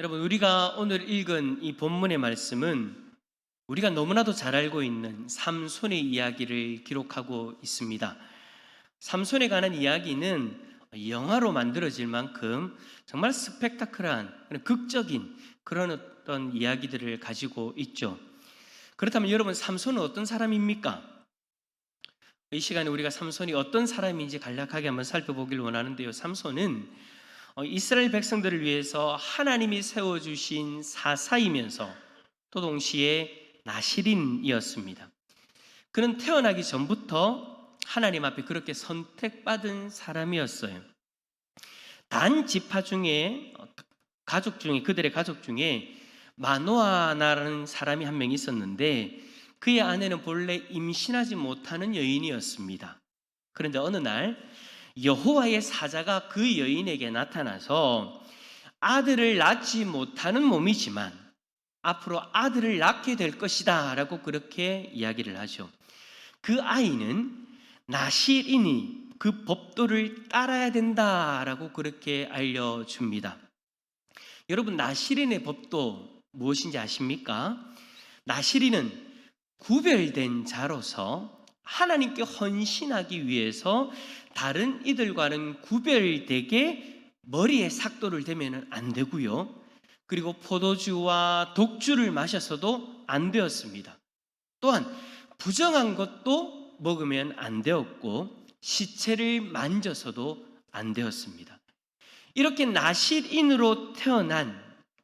여러분, 우리가 오늘 읽은 이 본문의 말씀은 우리가 너무나도 잘 알고 있는 삼손의 이야기를 기록하고 있습니다. 삼손에 관한 이야기는 영화로 만들어질 만큼 정말 스펙타클한 극적인 그런 어떤 이야기들을 가지고 있죠. 그렇다면 여러분 삼손은 어떤 사람입니까? 이 시간에 우리가 삼손이 어떤 사람인지 간략하게 한번 살펴보길 원하는데요. 삼손은 어, 이스라엘 백성들을 위해서 하나님이 세워주신 사사이면서 또 동시에 나시린이었습니다. 그는 태어나기 전부터 하나님 앞에 그렇게 선택받은 사람이었어요. 단 지파 중에 어, 가족 중에 그들의 가족 중에 마노아나라는 사람이 한 명 있었는데 그의 아내는 본래 임신하지 못하는 여인이었습니다. 그런데 어느 날 여호와의 사자가 그 여인에게 나타나서 아들을 낳지 못하는 몸이지만 앞으로 아들을 낳게 될 것이다 라고 그렇게 이야기를 하죠. 그 아이는 나실이니 그 법도를 따라야 된다 라고 그렇게 알려줍니다. 여러분 나시린의 법도 무엇인지 아십니까? 나시린은 구별된 자로서 하나님께 헌신하기 위해서 다른 이들과는 구별되게 머리에 삭도를 대면 안 되고요. 그리고 포도주와 독주를 마셔서도 안 되었습니다. 또한 부정한 것도 먹으면 안 되었고 시체를 만져서도 안 되었습니다. 이렇게 나실인으로 태어난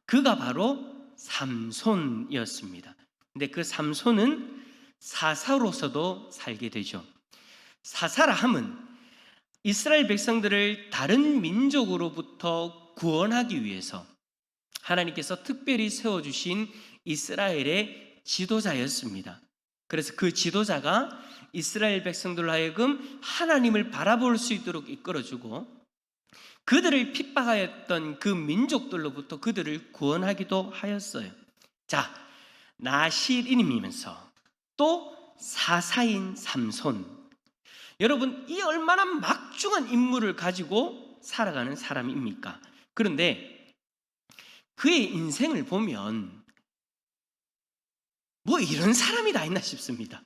그가 바로 삼손이었습니다. 근데 그 삼손은 사사로서도 살게 되죠. 사사라 함은 이스라엘 백성들을 다른 민족으로부터 구원하기 위해서 하나님께서 특별히 세워주신 이스라엘의 지도자였습니다. 그래서 그 지도자가 이스라엘 백성들로 하여금 하나님을 바라볼 수 있도록 이끌어주고 그들을 핍박하였던 그 민족들로부터 그들을 구원하기도 하였어요. 자, 나실인이면서 또 사사인 삼손. 여러분, 이 얼마나 막중한 인물을 가지고 살아가는 사람입니까? 그런데 그의 인생을 보면 뭐 이런 사람이 다 있나 싶습니다.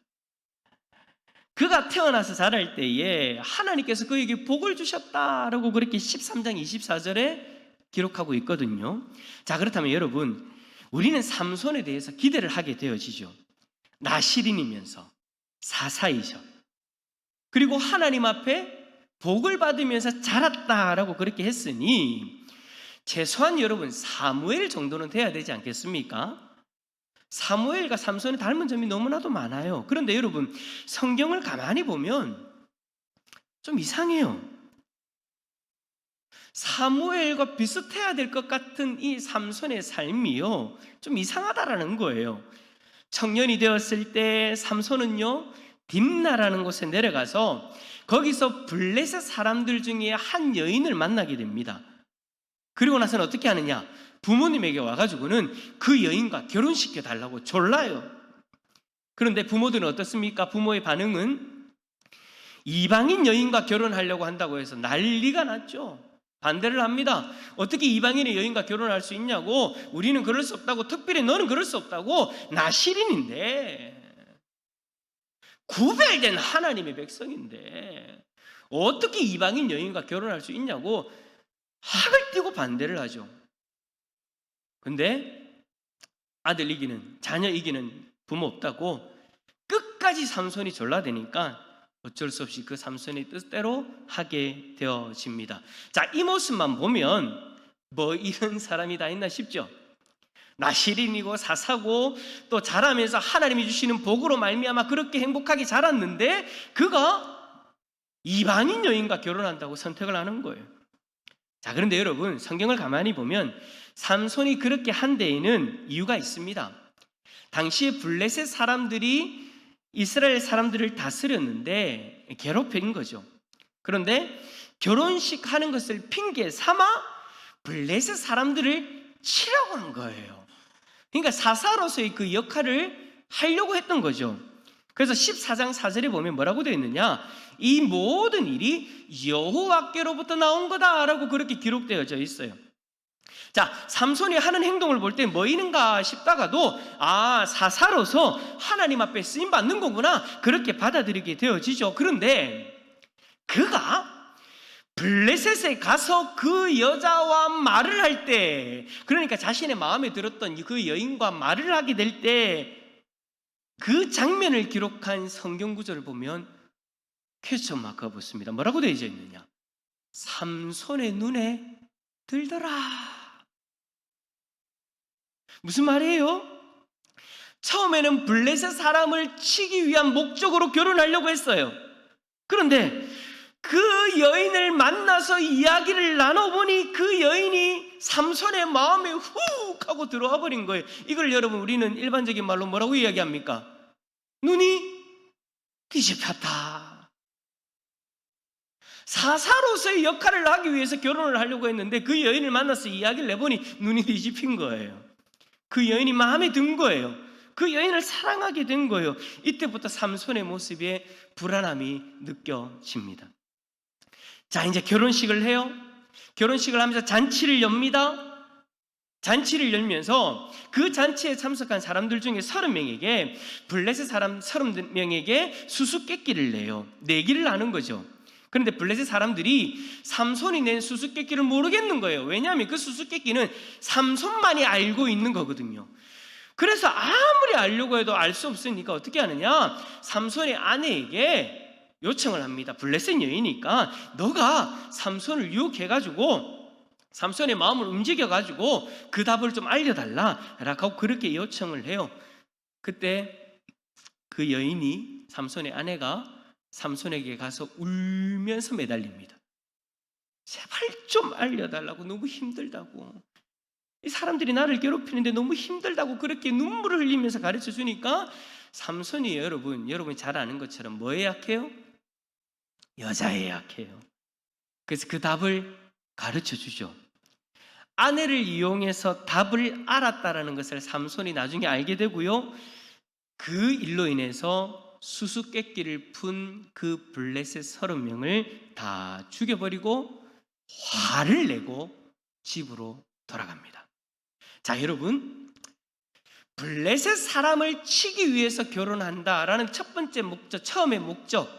그가 태어나서 자랄 때에 하나님께서 그에게 복을 주셨다라고 그렇게 13장 24절에 기록하고 있거든요. 자, 그렇다면 여러분, 우리는 삼손에 대해서 기대를 하게 되어지죠. 나시린이면서 사사이죠. 그리고 하나님 앞에 복을 받으면서 자랐다라고 그렇게 했으니 최소한 여러분 사무엘 정도는 돼야 되지 않겠습니까? 사무엘과 삼손이 닮은 점이 너무나도 많아요. 그런데 여러분 성경을 가만히 보면 좀 이상해요. 사무엘과 비슷해야 될 것 같은 이 삼손의 삶이요. 좀 이상하다라는 거예요. 청년이 되었을 때 삼손은요. 딥나라는 곳에 내려가서 거기서 블레셋 사람들 중에 한 여인을 만나게 됩니다. 그리고 나서는 어떻게 하느냐? 부모님에게 와가지고는 그 여인과 결혼시켜 달라고 졸라요. 그런데 부모들은 어떻습니까? 부모의 반응은 이방인 여인과 결혼하려고 한다고 해서 난리가 났죠. 반대를 합니다. 어떻게 이방인의 여인과 결혼할 수 있냐고 우리는 그럴 수 없다고 특별히 너는 그럴 수 없다고 나시린인데 구별된 하나님의 백성인데 어떻게 이방인 여인과 결혼할 수 있냐고 학을 띄고 반대를 하죠. 근데 아들 이기는 자녀 이기는 부모 없다고 끝까지 삼손이 졸라대니까 어쩔 수 없이 그 삼손의 뜻대로 하게 되어집니다. 자, 이 모습만 보면 뭐 이런 사람이 다 있나 싶죠. 나시린이고 사사고 또 자라면서 하나님이 주시는 복으로 말미암아 그렇게 행복하게 자랐는데 그가 이방인 여인과 결혼한다고 선택을 하는 거예요. 자, 그런데 여러분 성경을 가만히 보면 삼손이 그렇게 한 데에는 이유가 있습니다. 당시에 블레셋 사람들이 이스라엘 사람들을 다스렸는데 괴롭힌 거죠. 그런데 결혼식 하는 것을 핑계 삼아 블레셋 사람들을 치려고 한 거예요. 그러니까 사사로서의 그 역할을 하려고 했던 거죠. 그래서 14장 4절에 보면 뭐라고 되어 있느냐? 이 모든 일이 여호와께로부터 나온 거다라고 그렇게 기록되어져 있어요. 자, 삼손이 하는 행동을 볼 때 뭐이는가 싶다가도 아, 사사로서 하나님 앞에 쓰임 받는 거구나. 그렇게 받아들이게 되어지죠. 그런데 그가 블레셋에 가서 그 여자와 말을 할 때, 그러니까 자신의 마음에 들었던 그 여인과 말을 하게 될 때, 그 장면을 기록한 성경 구절을 보면 퀘스천 마크가 붙습니다. 뭐라고 되어 있느냐? 삼손의 눈에 들더라. 무슨 말이에요? 처음에는 블레셋 사람을 치기 위한 목적으로 결혼하려고 했어요. 그런데 그 여인을 만나서 이야기를 나눠보니 그 여인이 삼손의 마음에 훅 하고 들어와 버린 거예요. 이걸 여러분 우리는 일반적인 말로 뭐라고 이야기합니까? 눈이 뒤집혔다. 사사로서의 역할을 하기 위해서 결혼을 하려고 했는데 그 여인을 만나서 이야기를 내보니 눈이 뒤집힌 거예요. 그 여인이 마음에 든 거예요. 그 여인을 사랑하게 된 거예요. 이때부터 삼손의 모습에 불안함이 느껴집니다. 자, 이제 결혼식을 해요. 결혼식을 하면서 잔치를 엽니다. 잔치를 열면서 그 잔치에 참석한 사람들 중에 30명에게 블레셋 사람 30명에게 수수께끼를 내요. 내기를 하는 거죠. 그런데 블레셋 사람들이 삼손이 낸 수수께끼를 모르겠는 거예요. 왜냐하면 그 수수께끼는 삼손만이 알고 있는 거거든요. 그래서 아무리 알려고 해도 알 수 없으니까 어떻게 하느냐? 삼손의 아내에게 요청을 합니다. 블레셋 여인이니까 너가 삼손을 유혹해가지고 삼손의 마음을 움직여가지고 그 답을 좀 알려달라라고 그렇게 요청을 해요. 그때 그 여인이 삼손의 아내가 삼손에게 가서 울면서 매달립니다. 제발 좀 알려달라고 너무 힘들다고. 이 사람들이 나를 괴롭히는데 너무 힘들다고 그렇게 눈물을 흘리면서 가르쳐 주니까 삼손이 여러분, 여러분 잘 아는 것처럼 뭐에 약해요? 여자에 약해요. 그래서 그 답을 가르쳐 주죠. 아내를 이용해서 답을 알았다라는 것을 삼손이 나중에 알게 되고요. 그 일로 인해서 수수께끼를 푼 그 블레셋 서른 명을 다 죽여버리고 화를 내고 집으로 돌아갑니다. 자, 여러분. 블레셋 사람을 치기 위해서 결혼한다라는 첫 번째 목적, 처음의 목적.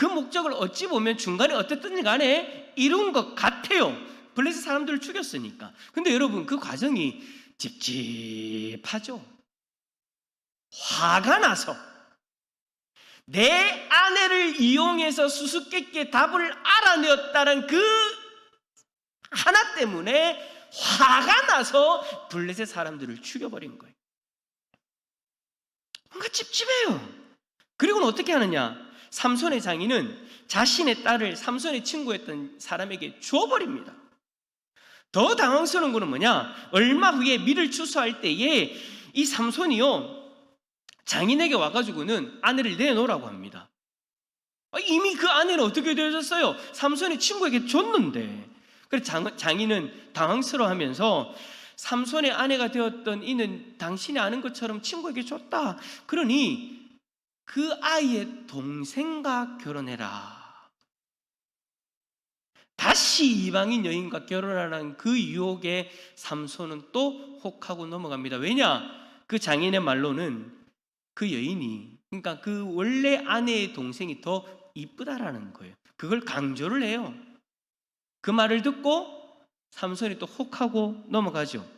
그 목적을 어찌 보면 중간에 어쨌든 간에 이룬 것 같아요. 블레셋 사람들을 죽였으니까. 근데 여러분, 그 과정이 찝찝하죠. 화가 나서 내 아내를 이용해서 수수께끼의 답을 알아내었다는 그 하나 때문에 화가 나서 블레셋 사람들을 죽여버린 거예요. 뭔가 찝찝해요. 그리고는 어떻게 하느냐? 삼손의 장인은 자신의 딸을 삼손의 친구였던 사람에게 주어버립니다. 더 당황스러운 거는 뭐냐? 얼마 후에 밀을 추수할 때에 이 삼손이요 장인에게 와가지고는 아내를 내놓으라고 합니다. 아, 이미 그 아내는 어떻게 되어졌어요? 삼손의 친구에게 줬는데. 그래서 장, 장인은 당황스러워하면서 삼손의 아내가 되었던 이는 당신이 아는 것처럼 친구에게 줬다. 그러니 그 아이의 동생과 결혼해라. 다시 이방인 여인과 결혼하는 그 유혹에 삼손은 또 혹하고 넘어갑니다. 왜냐? 그 장인의 말로는 그 여인이 그러니까 그 원래 아내의 동생이 더 이쁘다라는 거예요. 그걸 강조를 해요. 그 말을 듣고 삼손이 또 혹하고 넘어가죠.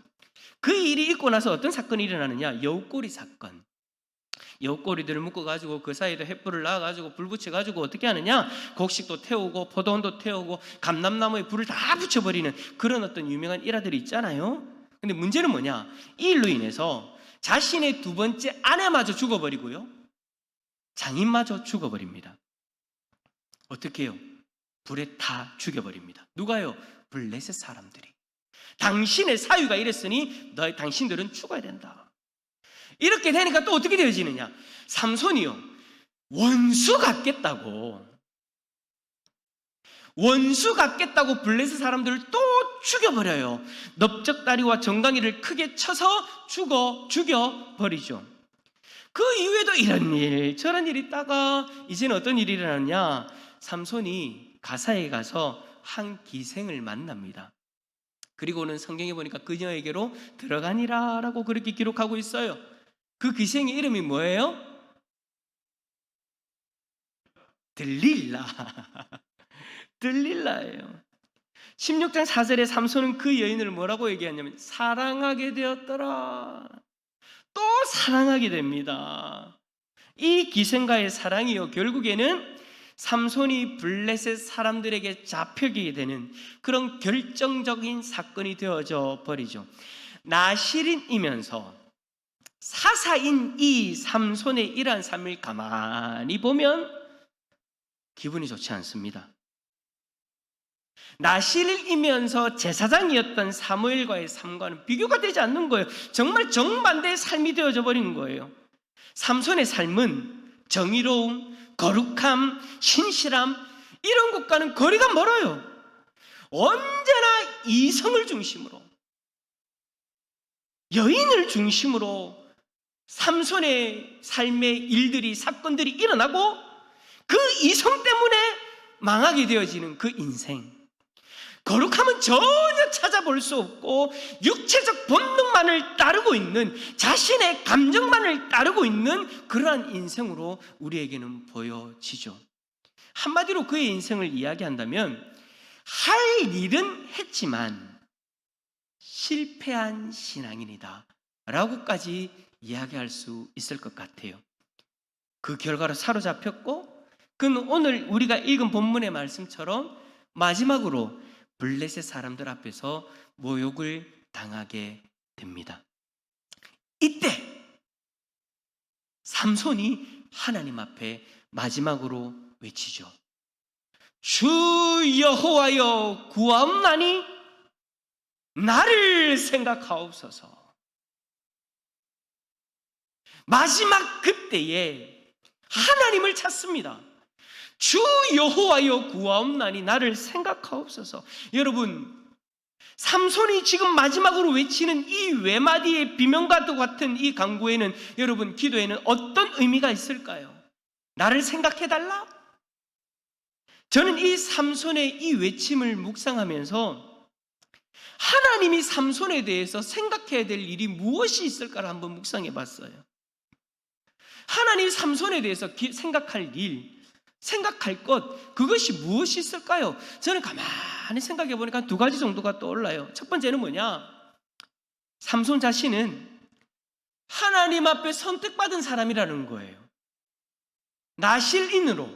그 일이 있고 나서 어떤 사건이 일어나느냐? 여우꼬리 사건. 여우꼬리들을 묶어가지고 그 사이에 횃불을 놔가지고 불 붙여가지고 어떻게 하느냐? 곡식도 태우고 포도원도 태우고 감람나무에 불을 다 붙여버리는 그런 어떤 유명한 일화들이 있잖아요. 근데 문제는 뭐냐? 이 일로 인해서 자신의 두 번째 아내마저 죽어버리고요. 장인마저 죽어버립니다. 어떻게 해요? 불에 타 죽여버립니다. 누가요? 블레셋 사람들이. 당신의 사유가 이랬으니 너 당신들은 죽어야 된다. 이렇게 되니까 또 어떻게 되어지느냐? 삼손이요. 원수 같겠다고. 원수 같겠다고 블레셋 사람들을 또 죽여버려요. 넓적다리와 정강이를 크게 쳐서 죽어, 죽여버리죠. 그 이후에도 이런 일, 저런 일이 있다가 이제는 어떤 일이 일어나느냐? 삼손이 가사에 가서 한 기생을 만납니다. 그리고는 성경에 보니까 그녀에게로 들어가니라 라고 그렇게 기록하고 있어요. 그 기생의 이름이 뭐예요? 들릴라. 들릴라예요. 16장 4절에 삼손은 그 여인을 뭐라고 얘기하냐면 사랑하게 되었더라. 또 사랑하게 됩니다. 이 기생과의 사랑이요 결국에는 삼손이 블레셋 사람들에게 잡혀게 되는 그런 결정적인 사건이 되어져 버리죠. 나시린이면서 사사인 이 삼손의 이러한 삶을 가만히 보면 기분이 좋지 않습니다. 나실이면서 제사장이었던 사무엘과의 삶과는 비교가 되지 않는 거예요. 정말 정반대의 삶이 되어져 버린 거예요. 삼손의 삶은 정의로움, 거룩함, 신실함 이런 것과는 거리가 멀어요. 언제나 이성을 중심으로 여인을 중심으로 삼손의 삶의 일들이 사건들이 일어나고 그 이성 때문에 망하게 되어지는 그 인생. 거룩함은 전혀 찾아볼 수 없고 육체적 본능만을 따르고 있는 자신의 감정만을 따르고 있는 그러한 인생으로 우리에게는 보여지죠. 한마디로 그의 인생을 이야기한다면 할 일은 했지만 실패한 신앙인이다. 라고까지 이야기할 수 있을 것 같아요. 그 결과로 사로잡혔고, 그는 오늘 우리가 읽은 본문의 말씀처럼 마지막으로 블레셋 사람들 앞에서 모욕을 당하게 됩니다. 이때 삼손이 하나님 앞에 마지막으로 외치죠. 주 여호와여 구하옵나니 나를 생각하옵소서. 마지막 그때에 하나님을 찾습니다. 주 여호와여 구하옵나니 나를 생각하옵소서. 여러분, 삼손이 지금 마지막으로 외치는 이 외마디의 비명과도 같은 이 강구에는 여러분 기도에는 어떤 의미가 있을까요? 나를 생각해 달라? 저는 이 삼손의 이 외침을 묵상하면서 하나님이 삼손에 대해서 생각해야 될 일이 무엇이 있을까를 한번 묵상해 봤어요. 하나님 삼손에 대해서 기- 생각할 일, 생각할 것, 그것이 무엇이 있을까요? 저는 가만히 생각해 보니까 두 가지 정도가 떠올라요. 첫 번째는 뭐냐? 삼손 자신은 하나님 앞에 선택받은 사람이라는 거예요. 나실인으로,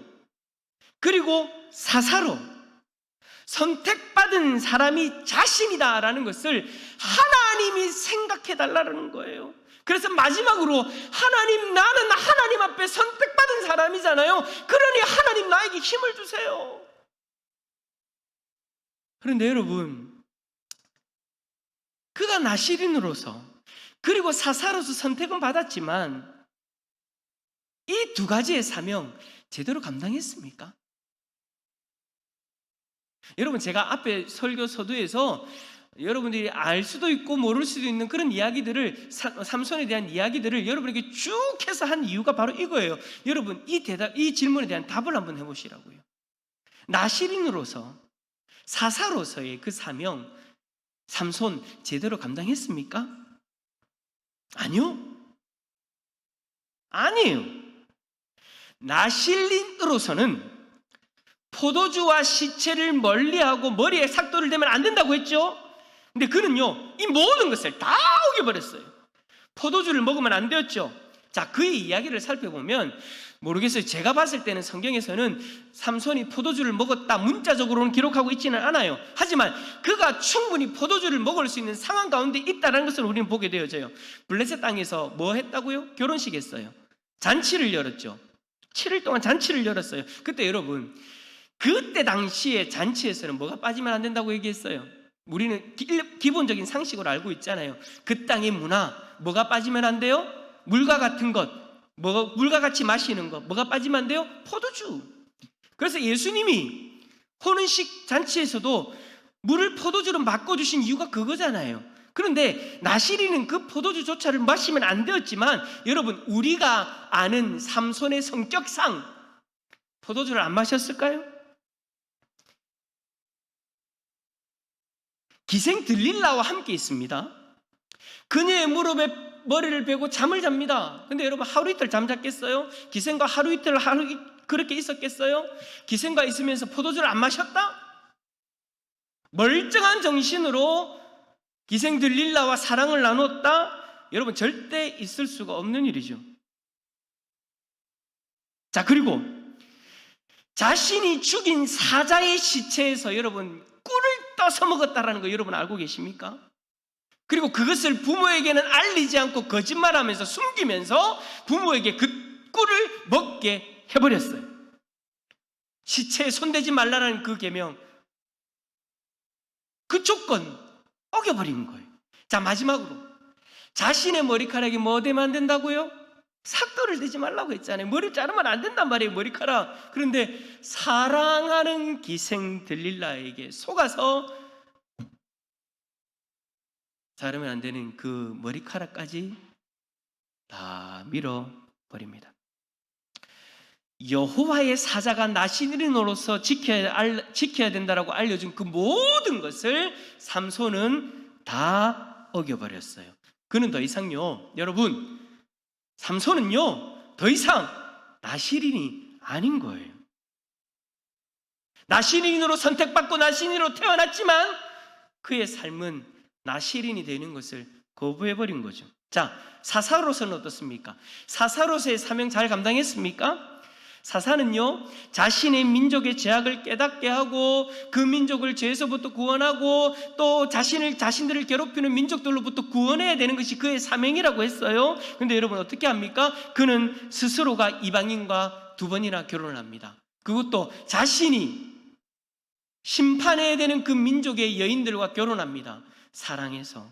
그리고 사사로, 선택받은 사람이 자신이다라는 것을 하나님이 생각해 달라는 거예요. 그래서 마지막으로 하나님 나는 하나님 앞에 선택받은 사람이잖아요. 그러니 하나님 나에게 힘을 주세요. 그런데 여러분 그가 나시린으로서 그리고 사사로서 선택은 받았지만 이 두 가지의 사명 제대로 감당했습니까? 여러분 제가 앞에 설교 서두에서 여러분들이 알 수도 있고 모를 수도 있는 그런 이야기들을 사- 삼손에 대한 이야기들을 여러분에게 쭉 해서 한 이유가 바로 이거예요. 여러분 이 대답 이 질문에 대한 답을 한번 해보시라고요. 나시린으로서 사사로서의 그 사명 삼손 제대로 감당했습니까? 아니요. 아니에요. 나실린으로서는 포도주와 시체를 멀리하고 머리에 삭도를 대면 안 된다고 했죠? 근데 그는요, 이 모든 것을 다 우겨버렸어요. 포도주를 먹으면 안 되었죠? 자, 그의 이야기를 살펴보면, 모르겠어요. 제가 봤을 때는 성경에서는 삼손이 포도주를 먹었다 문자적으로는 기록하고 있지는 않아요. 하지만 그가 충분히 포도주를 먹을 수 있는 상황 가운데 있다는 것을 우리는 보게 되어져요. 블레셋 땅에서 뭐 했다고요? 결혼식 했어요. 잔치를 열었죠. 7일 동안 잔치를 열었어요. 그때 여러분, 그때 당시에 잔치에서는 뭐가 빠지면 안 된다고 얘기했어요. 우리는 기, 본적인 상식으로 알고 있잖아요. 그 땅의 문화, 뭐가 빠지면 안 돼요? 물과 같은 것, 뭐, 물과 같이 마시는 것, 뭐가 빠지면 안 돼요? 포도주. 그래서 예수님이 혼은식 잔치에서도 물을 포도주로 바꿔주신 이유가 그거잖아요. 그런데 나시리는 그 포도주조차를 마시면 안 되었지만 여러분 우리가 아는 삼손의 성격상 포도주를 안 마셨을까요? 기생 들릴라와 함께 있습니다. 그녀의 무릎에 머리를 베고 잠을 잡니다. 근데 여러분 하루 이틀 잠잤겠어요? 기생과 하루 이틀 하루 이- 그렇게 있었겠어요? 기생과 있으면서 포도주를 안 마셨다? 멀쩡한 정신으로 기생 들릴라와 사랑을 나눴다? 여러분 절대 있을 수가 없는 일이죠. 자, 그리고 자신이 죽인 사자의 시체에서 여러분 꿀을 떠서 먹었다라는 거 여러분 알고 계십니까? 그리고 그것을 부모에게는 알리지 않고 거짓말하면서 숨기면서 부모에게 그 꿀을 먹게 해버렸어요. 시체에 손대지 말라는 그 계명, 그 조건 어겨버린 거예요. 자 마지막으로 자신의 머리카락이 뭐 되면 안 된다고요? 삭도를 대지 말라고 했잖아요. 머리 자르면 안 된단 말이에요, 머리카락. 그런데 사랑하는 기생 들릴라에게 속아서 자르면 안 되는 그 머리카락까지 다 밀어 버립니다. 여호와의 사자가 나시린으로서 지켜야, 알- 지켜야 된다라고 알려준 그 모든 것을 삼손은 다 어겨버렸어요. 그는 더 이상요, 여러분, 삼손은요, 더 이상 나시린이 아닌 거예요. 나시린으로 선택받고 나시린으로 태어났지만 그의 삶은 나시린이 되는 것을 거부해버린 거죠. 자, 사사로서는 어떻습니까? 사사로서의 사명 잘 감당했습니까? 사사는요, 자신의 민족의 죄악을 깨닫게 하고 그 민족을 죄에서부터 구원하고 또 자신을, 자신들을 괴롭히는 민족들로부터 구원해야 되는 것이 그의 사명이라고 했어요. 근데 여러분 어떻게 합니까? 그는 스스로가 이방인과 두 번이나 결혼을 합니다. 그것도 자신이 심판해야 되는 그 민족의 여인들과 결혼합니다. 사랑해서.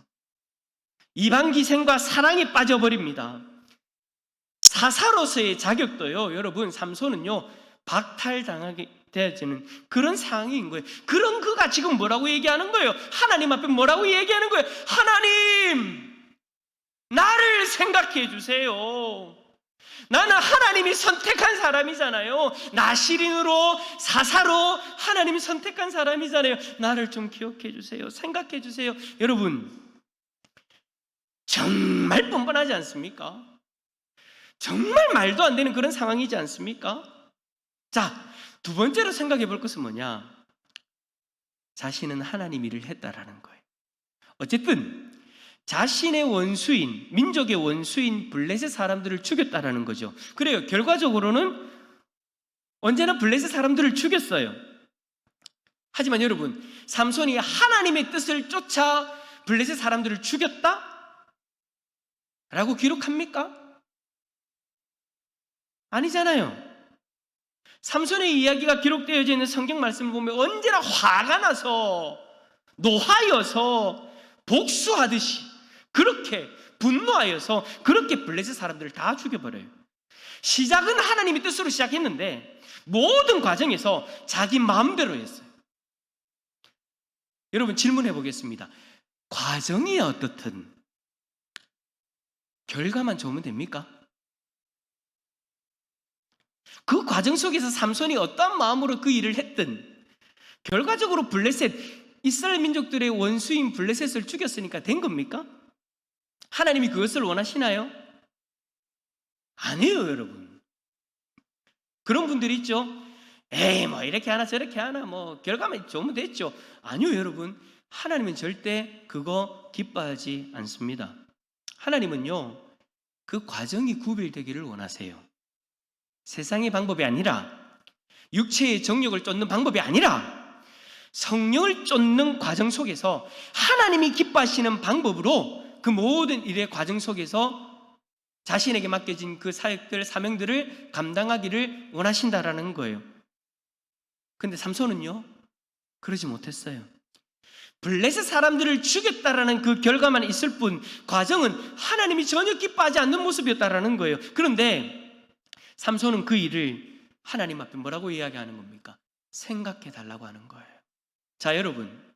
이방 기생과 사랑에 빠져버립니다. 사사로서의 자격도요, 여러분, 삼손은요, 박탈당하게 되어지는 그런 상황인 거예요. 그런 그가 지금 뭐라고 얘기하는 거예요? 하나님 앞에 뭐라고 얘기하는 거예요? 하나님! 나를 생각해 주세요. 나는 하나님이 선택한 사람이잖아요. 나시린으로 사사로 하나님이 선택한 사람이잖아요. 나를 좀 기억해 주세요. 생각해 주세요. 여러분, 정말 뻔뻔하지 않습니까? 정말 말도 안 되는 그런 상황이지 않습니까? 자, 두 번째로 생각해 볼 것은 뭐냐? 자신은 하나님 일을 했다라는 거예요. 어쨌든 자신의 원수인 민족의 원수인 블레셋 사람들을 죽였다라는 거죠. 그래요. 결과적으로는 언제나 블레셋 사람들을 죽였어요. 하지만 여러분, 삼손이 하나님의 뜻을 쫓아 블레셋 사람들을 죽였다? 라고 기록합니까? 아니잖아요. 삼손의 이야기가 기록되어져 있는 성경 말씀을 보면 언제나 화가 나서 노하여서 복수하듯이 그렇게 분노하여서 그렇게 블레셋 사람들을 다 죽여버려요. 시작은 하나님의 뜻으로 시작했는데 모든 과정에서 자기 마음대로 했어요. 여러분 질문해 보겠습니다. 과정이 어떻든 결과만 좋으면 됩니까? 그 과정 속에서 삼손이 어떤 마음으로 그 일을 했든 결과적으로 블레셋 이스라엘 민족들의 원수인 블레셋을 죽였으니까 된 겁니까? 하나님이 그것을 원하시나요? 아니에요, 여러분. 그런 분들이 있죠. 에이, 뭐 이렇게 하나 저렇게 하나 뭐 결과만 좋으면 됐죠. 아니요, 여러분. 하나님은 절대 그거 기뻐하지 않습니다. 하나님은요. 그 과정이 구별되기를 원하세요. 세상의 방법이 아니라 육체의 정욕을 쫓는 방법이 아니라 성령을 쫓는 과정 속에서 하나님이 기뻐하시는 방법으로 그 모든 일의 과정 속에서 자신에게 맡겨진 그 사역들, 사명들을 감당하기를 원하신다라는 거예요. 근데 삼손은요, 그러지 못했어요. 블레셋 사람들을 죽였다라는 그 결과만 있을 뿐, 과정은 하나님이 전혀 기뻐하지 않는 모습이었다라는 거예요. 그런데 삼손은 그 일을 하나님 앞에 뭐라고 이야기하는 겁니까? 생각해 달라고 하는 거예요. 자, 여러분.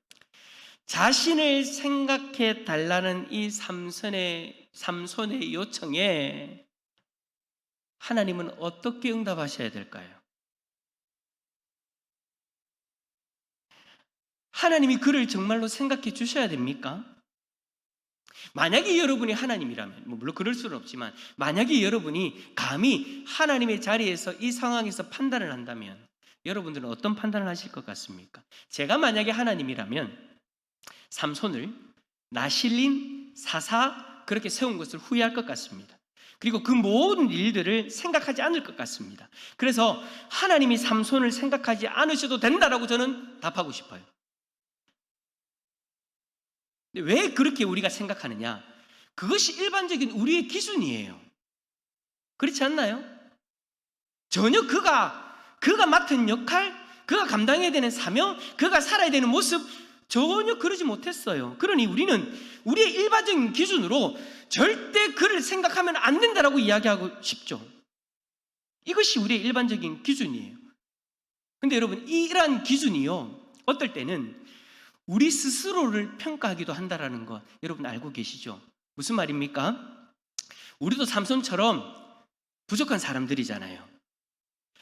자신을 생각해 달라는 이 삼손의, 삼손의 요청에 하나님은 어떻게 응답하셔야 될까요? 하나님이 그를 정말로 생각해 주셔야 됩니까? 만약에 여러분이 하나님이라면, 뭐 물론 그럴 수는 없지만, 만약에 여러분이 감히 하나님의 자리에서 이 상황에서 판단을 한다면, 여러분들은 어떤 판단을 하실 것 같습니까? 제가 만약에 하나님이라면, 삼손을 나실린, 사사, 그렇게 세운 것을 후회할 것 같습니다. 그리고 그 모든 일들을 생각하지 않을 것 같습니다. 그래서 하나님이 삼손을 생각하지 않으셔도 된다라고 저는 답하고 싶어요. 왜 그렇게 우리가 생각하느냐? 그것이 일반적인 우리의 기준이에요. 그렇지 않나요? 전혀 그가 그가 맡은 역할, 그가 감당해야 되는 사명, 그가 살아야 되는 모습 전혀 그러지 못했어요. 그러니 우리는 우리의 일반적인 기준으로 절대 그를 생각하면 안 된다라고 이야기하고 싶죠. 이것이 우리의 일반적인 기준이에요. 근데 여러분, 이러한 기준이요. 어떨 때는 우리 스스로를 평가하기도 한다라는 거 여러분 알고 계시죠? 무슨 말입니까? 우리도 삼손처럼 부족한 사람들이잖아요.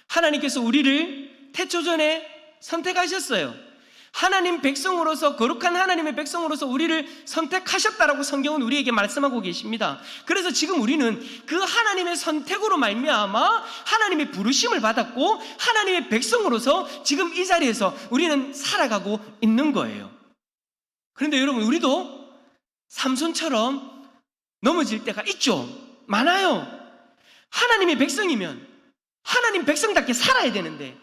하나님께서 우리를 태초 전에 선택하셨어요. 하나님 백성으로서 거룩한 하나님의 백성으로서 우리를 선택하셨다라고 성경은 우리에게 말씀하고 계십니다. 그래서 지금 우리는 그 하나님의 선택으로 말미암아 하나님의 부르심을 받았고 하나님의 백성으로서 지금 이 자리에서 우리는 살아가고 있는 거예요. 그런데 여러분 우리도 삼손처럼 넘어질 때가 있죠. 많아요. 하나님의 백성이면 하나님 백성답게 살아야 되는데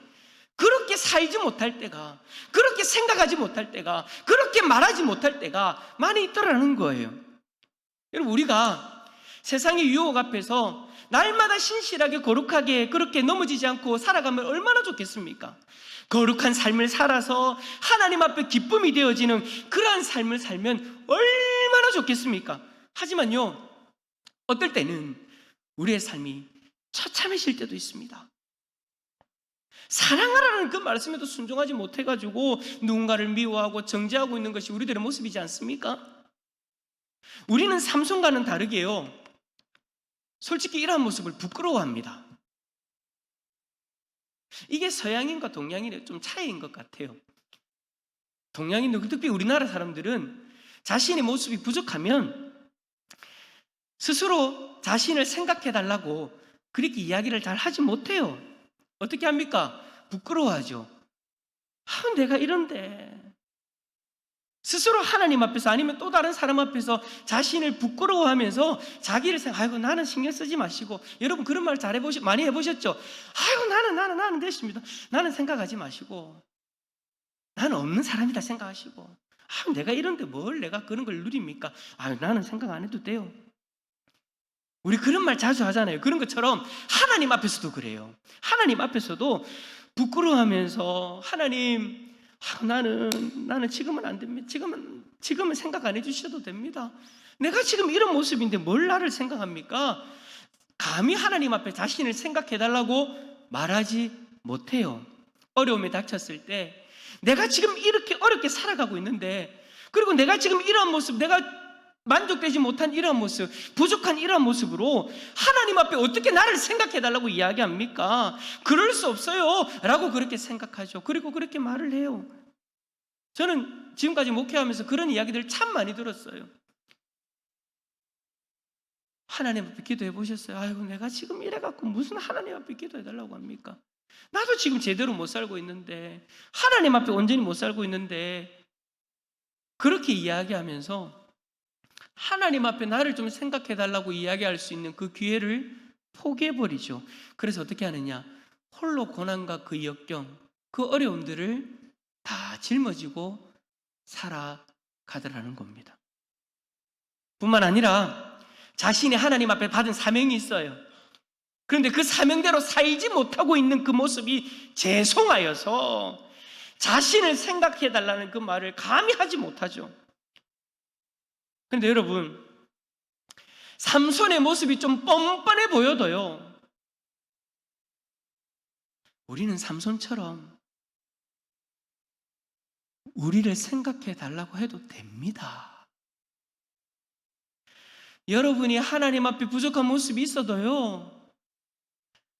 그렇게 살지 못할 때가, 그렇게 생각하지 못할 때가, 그렇게 말하지 못할 때가 많이 있더라는 거예요. 여러분, 우리가 세상의 유혹 앞에서 날마다 신실하게 거룩하게 그렇게 넘어지지 않고 살아가면 얼마나 좋겠습니까? 거룩한 삶을 살아서 하나님 앞에 기쁨이 되어지는 그러한 삶을 살면 얼마나 좋겠습니까? 하지만요, 어떨 때는 우리의 삶이 처참해질 때도 있습니다. 사랑하라는 그 말씀에도 순종하지 못해가지고 누군가를 미워하고 정죄하고 있는 것이 우리들의 모습이지 않습니까? 우리는 삼손과는 다르게요. 솔직히 이러한 모습을 부끄러워합니다. 이게 서양인과 동양인의 좀 차이인 것 같아요. 동양인도 특히 우리나라 사람들은 자신의 모습이 부족하면 스스로 자신을 생각해 달라고 그렇게 이야기를 잘 하지 못해요. 어떻게 합니까? 부끄러워하죠. 아, 내가 이런데. 스스로 하나님 앞에서 아니면 또 다른 사람 앞에서 자신을 부끄러워하면서 자기를 생각, 아이고, 나는 신경 쓰지 마시고. 여러분 그런 말 잘 해보시, 많이 해보셨죠? 아이고, 나는, 나는, 나는 됐습니다. 나는 생각하지 마시고. 나는 없는 사람이다 생각하시고. 아, 내가 이런데 뭘 내가 그런 걸 누립니까? 아, 나는 생각 안 해도 돼요. 우리 그런 말 자주 하잖아요. 그런 것처럼 하나님 앞에서도 그래요. 하나님 앞에서도 부끄러워하면서 하나님 아, 나는 나는 지금은 안 됩니다. 지금은 지금은 생각 안 해주셔도 됩니다. 내가 지금 이런 모습인데 뭘 나를 생각합니까? 감히 하나님 앞에 자신을 생각해 달라고 말하지 못해요. 어려움에 닥쳤을 때 내가 지금 이렇게 어렵게 살아가고 있는데 그리고 내가 지금 이런 모습 내가 만족되지 못한 이러한 모습, 부족한 이러한 모습으로 하나님 앞에 어떻게 나를 생각해 달라고 이야기합니까? 그럴 수 없어요. 라고 그렇게 생각하죠. 그리고 그렇게 말을 해요. 저는 지금까지 목회하면서 그런 이야기들을 참 많이 들었어요. 하나님 앞에 기도해 보셨어요? 아이고, 내가 지금 이래갖고 무슨 하나님 앞에 기도해 달라고 합니까? 나도 지금 제대로 못 살고 있는데, 하나님 앞에 온전히 못 살고 있는데, 그렇게 이야기하면서 하나님 앞에 나를 좀 생각해 달라고 이야기할 수 있는 그 기회를 포기해 버리죠. 그래서 어떻게 하느냐? 홀로 고난과 그 역경, 그 어려움들을 다 짊어지고 살아가더라는 겁니다. 뿐만 아니라 자신이 하나님 앞에 받은 사명이 있어요. 그런데 그 사명대로 살지 못하고 있는 그 모습이 죄송하여서 자신을 생각해 달라는 그 말을 감히 하지 못하죠. 근데 여러분, 삼손의 모습이 좀 뻔뻔해 보여도요. 우리는 삼손처럼 우리를 생각해 달라고 해도 됩니다. 여러분이 하나님 앞에 부족한 모습이 있어도요.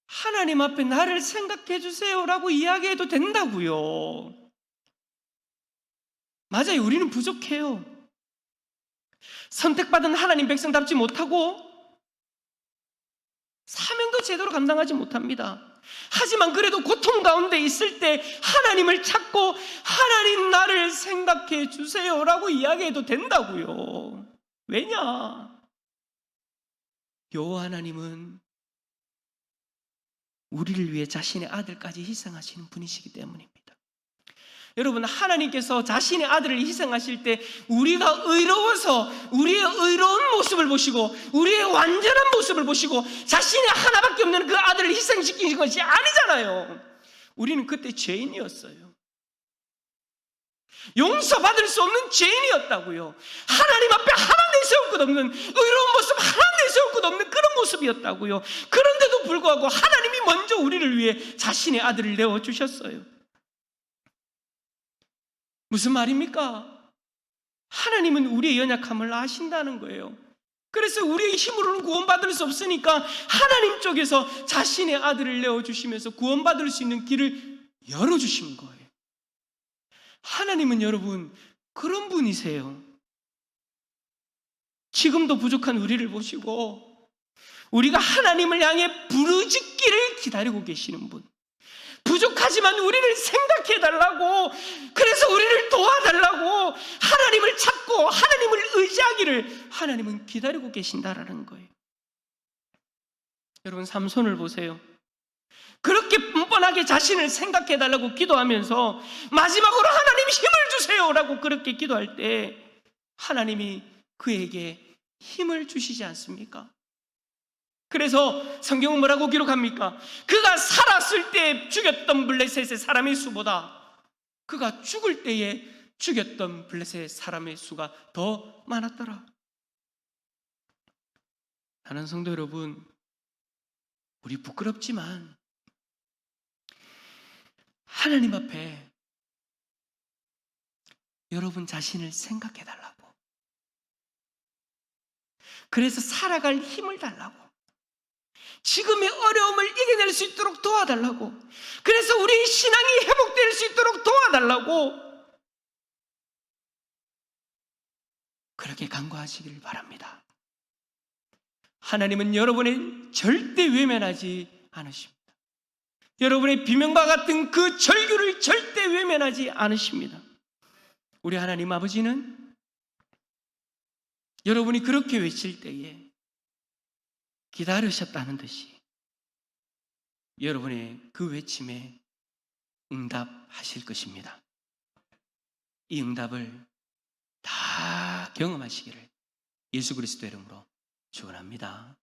하나님 앞에 나를 생각해 주세요라고 이야기해도 된다고요. 맞아요. 우리는 부족해요. 선택받은 하나님 백성답지 못하고 사명도 제대로 감당하지 못합니다. 하지만 그래도 고통 가운데 있을 때 하나님을 찾고 하나님 나를 생각해 주세요라고 이야기해도 된다고요. 왜냐? 여호와 하나님은 우리를 위해 자신의 아들까지 희생하시는 분이시기 때문입니다. 여러분 하나님께서 자신의 아들을 희생하실 때 우리가 의로워서 우리의 의로운 모습을 보시고 우리의 완전한 모습을 보시고 자신의 하나밖에 없는 그 아들을 희생시키신 것이 아니잖아요. 우리는 그때 죄인이었어요. 용서받을 수 없는 죄인이었다고요. 하나님 앞에 하나 내세울 것 없는 의로운 모습 하나 내세울 것 없는 그런 모습이었다고요. 그런데도 불구하고 하나님이 먼저 우리를 위해 자신의 아들을 내어 주셨어요. 무슨 말입니까? 하나님은 우리의 연약함을 아신다는 거예요. 그래서 우리의 힘으로는 구원받을 수 없으니까 하나님 쪽에서 자신의 아들을 내어주시면서 구원받을 수 있는 길을 열어주신 거예요. 하나님은 여러분 그런 분이세요. 지금도 부족한 우리를 보시고 우리가 하나님을 향해 부르짖기를 기다리고 계시는 분. 부족하지만 우리를 생각해 달라고 그래서 우리를 도와달라고 하나님을 찾고 하나님을 의지하기를 하나님은 기다리고 계신다라는 거예요. 여러분 삼손을 보세요. 그렇게 뻔뻔하게 자신을 생각해 달라고 기도하면서 마지막으로 하나님 힘을 주세요라고 그렇게 기도할 때 하나님이 그에게 힘을 주시지 않습니까? 그래서 성경은 뭐라고 기록합니까? 그가 살았을 때 죽였던 블레셋의 사람의 수보다 그가 죽을 때에 죽였던 블레셋의 사람의 수가 더 많았더라. 하는 성도 여러분, 우리 부끄럽지만 하나님 앞에 여러분 자신을 생각해 달라고. 그래서 살아갈 힘을 달라고. 지금의 어려움을 이겨낼 수 있도록 도와달라고. 그래서 우리 신앙이 회복될 수 있도록 도와달라고. 그렇게 간구하시길 바랍니다. 하나님은 여러분의 절대 외면하지 않으십니다. 여러분의 비명과 같은 그 절규를 절대 외면하지 않으십니다. 우리 하나님 아버지는 여러분이 그렇게 외칠 때에 기다리셨다는 듯이 여러분의 그 외침에 응답하실 것입니다. 이 응답을 다 경험하시기를 예수 그리스도 이름으로 축원합니다.